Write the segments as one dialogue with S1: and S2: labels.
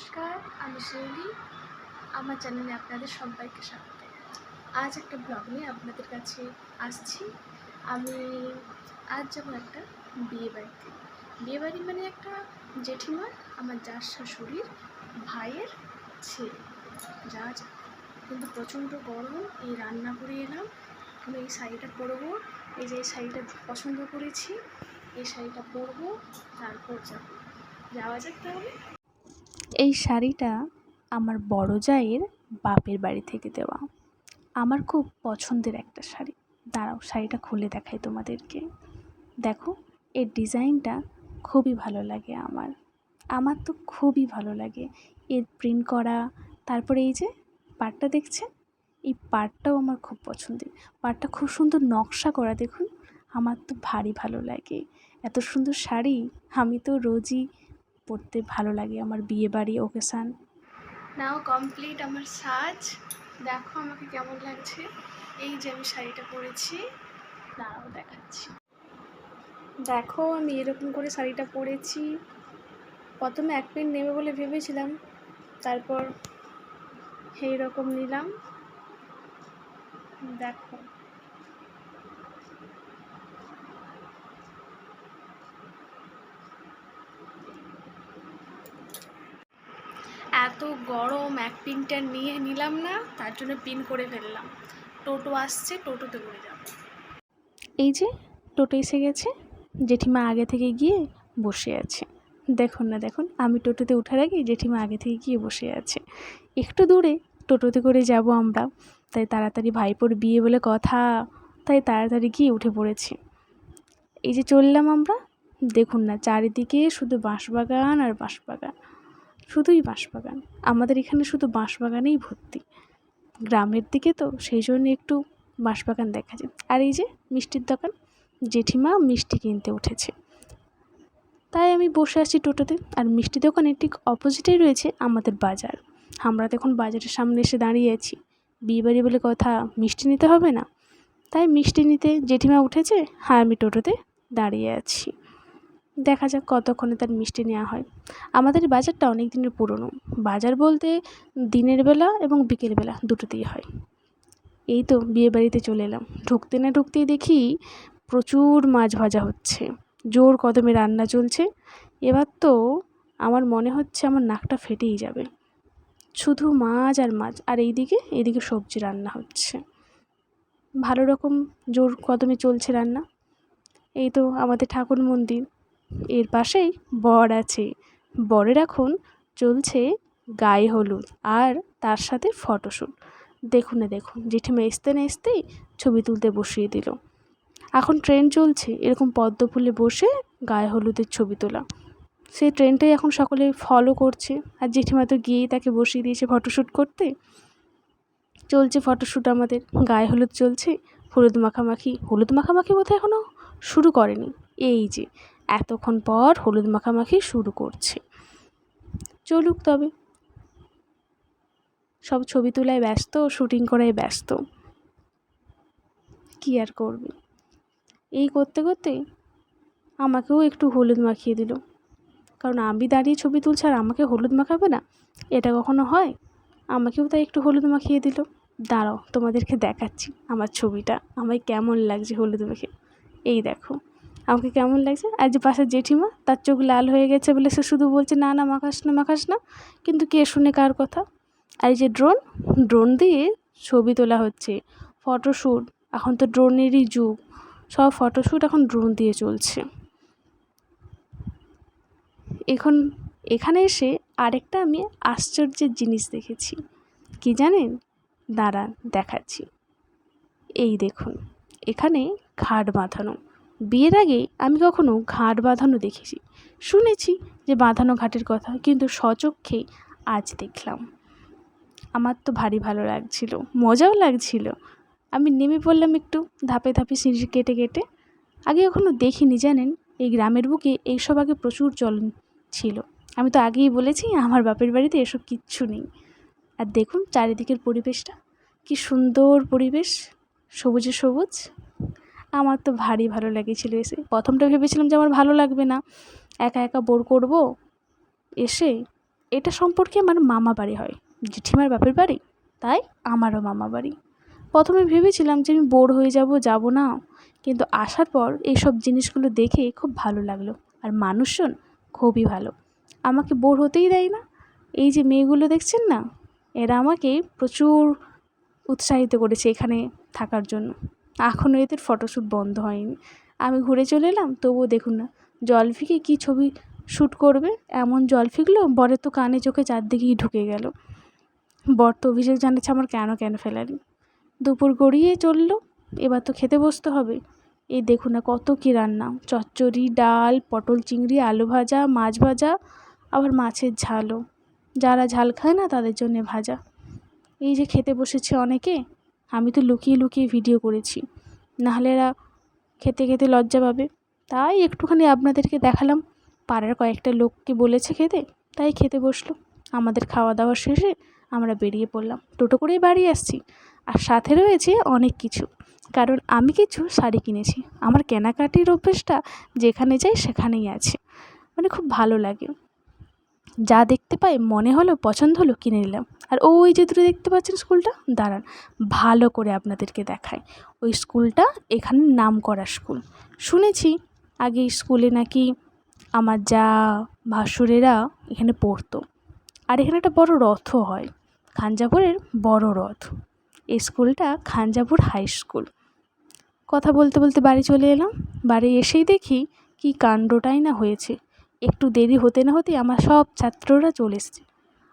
S1: নমস্কার, আমি শৈলী আমার চ্যানেলে আপনাদের সবাইকে স্বাগত। আজ একটা ব্লগ নিয়ে আপনাদের কাছে আসছি। আমি আজ যাব একটা বিয়ে বাড়িতে। বিয়ে বাড়ি মানে একটা জেঠিমার আমার যার শাশুড়ির ভাইয়ের ছেলে। যা। কিন্তু প্রচণ্ড গরম, এই রান্না করে এলাম। আমি এই শাড়িটা পরবো। এই যে এই শাড়িটা পছন্দ করেছি, এই শাড়িটা পরবো, তারপর যাব। যাওয়া যাক তাহলে। এই শাড়িটা আমার বড় জায়ের বাপের বাড়ি থেকে দেওয়া। আমার খুব পছন্দের একটা শাড়ি। দাঁড়াও, শাড়িটা খুলে দেখাই তোমাদেরকে। দেখো, এর ডিজাইনটা খুবই ভালো লাগে আমার। আমার তো খুবই ভালো লাগে। এর প্রিন্ট করা, তারপরে এই যে পাটটা দেখছেন? এই পাটটাও আমার খুব পছন্দের। পাটটা খুব সুন্দর নকশা করা দেখুন। আমার তো ভারী ভালো লাগে। এত সুন্দর শাড়ি, আমি তো রোজই পরতে ভালো লাগে আমার বিয়ে বাড়ি ওকেশান নাও কমপ্লিট আমার সাজ। দেখো আমাকে কেমন লাগছে। এই যে আমি শাড়িটা পরেছি। দাঁড়াও দেখাচ্ছি। দেখো আমি এরকম করে শাড়িটা পরেছি। প্রথমে এক প্যান্ট নেবে বলে ভেবেছিলাম তারপর এই রকম নিলাম। দেখো। এত গরম, এক পিনটা নিয়ে নিলাম না, তার জন্য পিন করে ফেললাম। টোটো আসছে, টোটোতে করে যাব। এই যে, টোটো এসে গেছে। জেঠিমা আগে থেকে গিয়ে বসে আছে। দেখুন না, দেখুন, আমি টোটোতে ওঠার আগে জেঠিমা আগে থেকে গিয়ে বসে আছে। একটু দূরে টোটোতে করে যাব আমরা। তাই তাড়াতাড়ি ভাইপোর বিয়ে বলে কথা, তাই তাড়াতাড়ি গিয়ে উঠে পড়েছি। এই যে চললাম আমরা, দেখুন না, চারিদিকে শুধু বাঁশবাগান আর বাঁশবাগান। শুধুই বাঁশবাগান। আমাদের এখানে শুধু বাঁশবাগানেই ভর্তি। গ্রামের দিকে তো সেই জন্য একটু বাঁশবাগান দেখা যায়। আর এই যে মিষ্টির দোকান, জেঠিমা মিষ্টি কিনতে উঠেছে। তাই আমি বসে আছি টোটোতে। আর মিষ্টি দোকানের ঠিক অপোজিটেই রয়েছে আমাদের বাজার। আমরা তো এখন বাজারের সামনে এসে দাঁড়িয়ে আছি। বিয়েবাড়ি বলে কথা মিষ্টি নিতে হবে না? তাই মিষ্টি নিতে জেঠিমা উঠেছে। হ্যাঁ আমি টোটোতে দাঁড়িয়ে আছি। দেখা যাক কতক্ষণে তার মিষ্টি নেওয়া হয়। আমাদের বাজারটা অনেক দিনের পুরনো। বাজার বলতে দিনের বেলা এবং বিকেল বেলা দুটোতেই হয়। এই তো বিয়ে বাড়িতে চলে এলাম। ঢুকতে না ঢুকতেই দেখি প্রচুর মাছ ভাজা হচ্ছে। জোর কদমে রান্না চলছে। এবার তো আমার মনে হচ্ছে আমার নাকটা ফেটেই যাবে। শুধু মাছ আর মাছ, আর এইদিকে এইদিকে সবজি রান্না হচ্ছে। ভালো রকম জোর কদমে চলছে রান্না। এই তো আমাদের ঠাকুর মন্দির। এর পাশেই বর আছে। বরের এখন চলছে গায়ে হলুদ আর তার সাথে ফটোশ্যুট দেখুন না, দেখুন, জেঠিমা আসতে না আসতেই ছবি তুলতে বসিয়ে দিল। এখন ট্রেন চলছে, এরকম পদ্ম ফুলে বসে গায়ে হলুদের ছবি তোলা। সেই ট্রেনটাই এখন সকলে ফলো করছে। আর জেঠিমা তো গিয়েই তাকে বসিয়ে দিয়েছে ফটোশ্যুট করতে। চলছে ফটোশ্যুট আমাদের, গায়ে হলুদ চলছে। হলুদ মাখামাখি হলুদ মাখামাখি বোধহয় এখনও শুরু করেনি। এই যে এতক্ষণ পর হলুদ মাখামাখি শুরু করছে। চলুক তবে। সব ছবি তোলায় ব্যস্ত, শুটিং করায় ব্যস্ত। কী আর করবে? এই করতে করতে আমাকেও একটু হলুদ মাখিয়ে দিল। কারণ আমি দাঁড়িয়ে ছবি তুলছি আর আমাকে হলুদ মাখাবে না? এটা কখনো হয়? আমাকেও তাই একটু হলুদ মাখিয়ে দিল। দাঁড়াও, তোমাদেরকে দেখাচ্ছি আমার ছবিটা। আমায় কেমন লাগছে হলুদ মেখে এই দেখো। আমাকে কেমন লাগছে? আর যে পাশে জেঠিমা, তার চোখ লাল হয়ে গেছে বলে সে শুধু বলছে, না না, মাখাস না মাখাস না। কিন্তু কে শুনে কার কথা? আর যে ড্রোন ড্রোন দিয়ে ছবি তোলা হচ্ছে, ফটোশ্যুট। এখন তো ড্রোনেরই যুগ, সব ফটোশ্যুট এখন ড্রোন দিয়ে চলছে। এখন, এখানে এসে আরেকটা আমি আশ্চর্যের জিনিস দেখেছি। কি জানেন? দাঁড়ান, দেখাচ্ছি। এই দেখুন, এখানে ঘাট বাঁধানো। বিয়ের আগে আমি কখনো ঘাট বাঁধানো দেখেছি। শুনেছি যে বাঁধানো ঘাটের কথা, কিন্তু স্বচক্ষে আজ দেখলাম। আমার তো ভারী ভালো লাগছিল, মজাও লাগছিল। আমি নেমে পড়লাম একটু ধাপে ধাপে সিঁড়ি কেটে কেটে। আগে কখনো দেখিনি, জানেন? এই গ্রামের বুকে এইসব আগে প্রচুর চলন ছিল। আমি তো আগেই বলেছি, আমার বাপের বাড়িতে এসব কিচ্ছু নেই। আর দেখুন চারিদিকের পরিবেশটা, কি সুন্দর পরিবেশ, সবুজে সবুজ। আমার তো ভারী ভালো লেগেছিলো এসে। প্রথমটা ভেবেছিলাম যে আমার ভালো লাগবে না। একা একা বোর করব এসে এটা সম্পর্কে আমার মামা বাড়ি হয়। জেঠিমার বাপের বাড়ি, তাই আমারও মামা বাড়ি। প্রথমে ভেবেছিলাম যে আমি বোর হয়ে যাব যাব না। কিন্তু আসার পর এইসব জিনিসগুলো দেখে খুব ভালো লাগল। আর মানুষজন খুবই ভালো। আমাকে বোর হতেই দেয় না। এই যে মেয়েগুলো দেখছেন না, এরা আমাকে প্রচুর উৎসাহিত করেছে এখানে থাকার জন্য। এখনও এদের ফটোশ্যুট বন্ধ হয়নি। আমি ঘুরে চলে এলাম, তবুও দেখুন না। জল জলফিকে কী ছবি শ্যুট করবে? এমন জল ফিকলো বরের তো কানে চোখে চারদিকেই ঢুকে গেল। বর তো অভিযোগ জানাচ্ছে আমার কেন কেন ফেলালি দুপুর গড়িয়ে চলল, এবার তো খেতে বসতে হবে। এই দেখুন না কত কী রান্না। চচ্চড়ি, ডাল, পটল চিংড়ি, আলু ভাজা, মাছ ভাজা, আবার মাছের ঝালও। যারা ঝাল খায় না তাদের জন্যে ভাজা। এই যে খেতে বসেছে অনেকে আমি তো লুকিয়ে লুকিয়ে ভিডিও করেছি। নাহলে এরা খেতে খেতে লজ্জা পাবে। তাই একটুখানি আপনাদেরকে দেখালাম। পাড়ার কয়েকটা লোককে বলেছে খেতে, তাই খেতে বসল। আমাদের খাওয়া দাওয়া শেষে আমরা বেরিয়ে পড়লাম। টোটো করেই বাড়ি আসছি। আর সাথে রয়েছে অনেক কিছু। কারণ আমি কিছু শাড়ি কিনেছি। আমার কেনাকাটির অভ্যেসটা যেখানে যাই সেখানেই আছে। মানে খুব ভালো লাগে। যা দেখতে পাই, মনে হলো, পছন্দ হলো, কিনে নিলাম। আর ওই যে দূরে দেখতে পাচ্ছেন স্কুলটা, দাঁড়ান, ভালো করে আপনাদেরকে দেখায় ওই স্কুলটা, এখানে নাম করা স্কুল। শুনেছি, আগে স্কুলে নাকি আমার যা ভাসুরেরা এখানে পড়তো। আর এখানে একটা বড় রথও হয় খাঞ্জাপুরের বড় রথ। এই স্কুলটা খাঞ্জাপুর হাই স্কুল। কথা বলতে বলতে বাড়ি চলে এলাম। বাড়ি এসেই দেখি কি কাণ্ডটাই না হয়েছে। একটু দেরি হতে না হতে আমার সব ছাত্ররা চলে এসেছে।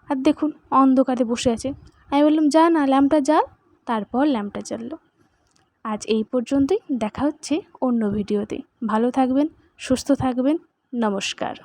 S1: আর দেখুন, অন্ধকারে বসে আছে। আমি বললাম, যা না, ল্যাম্পটা জ্বাল। তারপর ল্যাম্পটা জ্বাললো। আজ এই পর্যন্তই। দেখা হচ্ছে অন্য ভিডিওতে। ভালো থাকবেন, সুস্থ থাকবেন। নমস্কার।